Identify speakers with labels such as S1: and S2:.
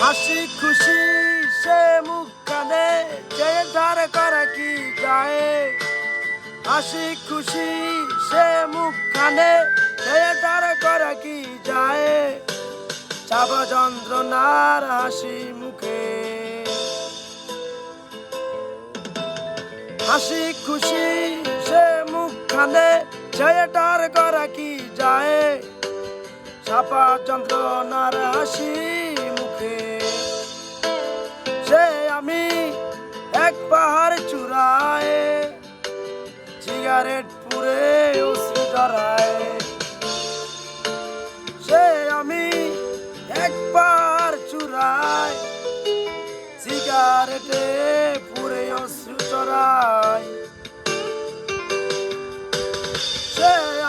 S1: হাসি খুশি, সে মুখখানে যে ধার করা কি যায় হাসি খুশি, সে মুখখানে যে ধার করা কি যায় চাপ যন্ত্রণার হাসি মুখে। হাসি খুশি, সে মুখখানে যে ধার করা কি যায়? চাপা যন্ত্রণার হাসি মুখে। সে আমি এক পাহাড় চূড়ায় সিগারেট পুরে অশ্রু জড়ায় সে আমি এক পাহাড় চূড়ায় সিগারেটে Say.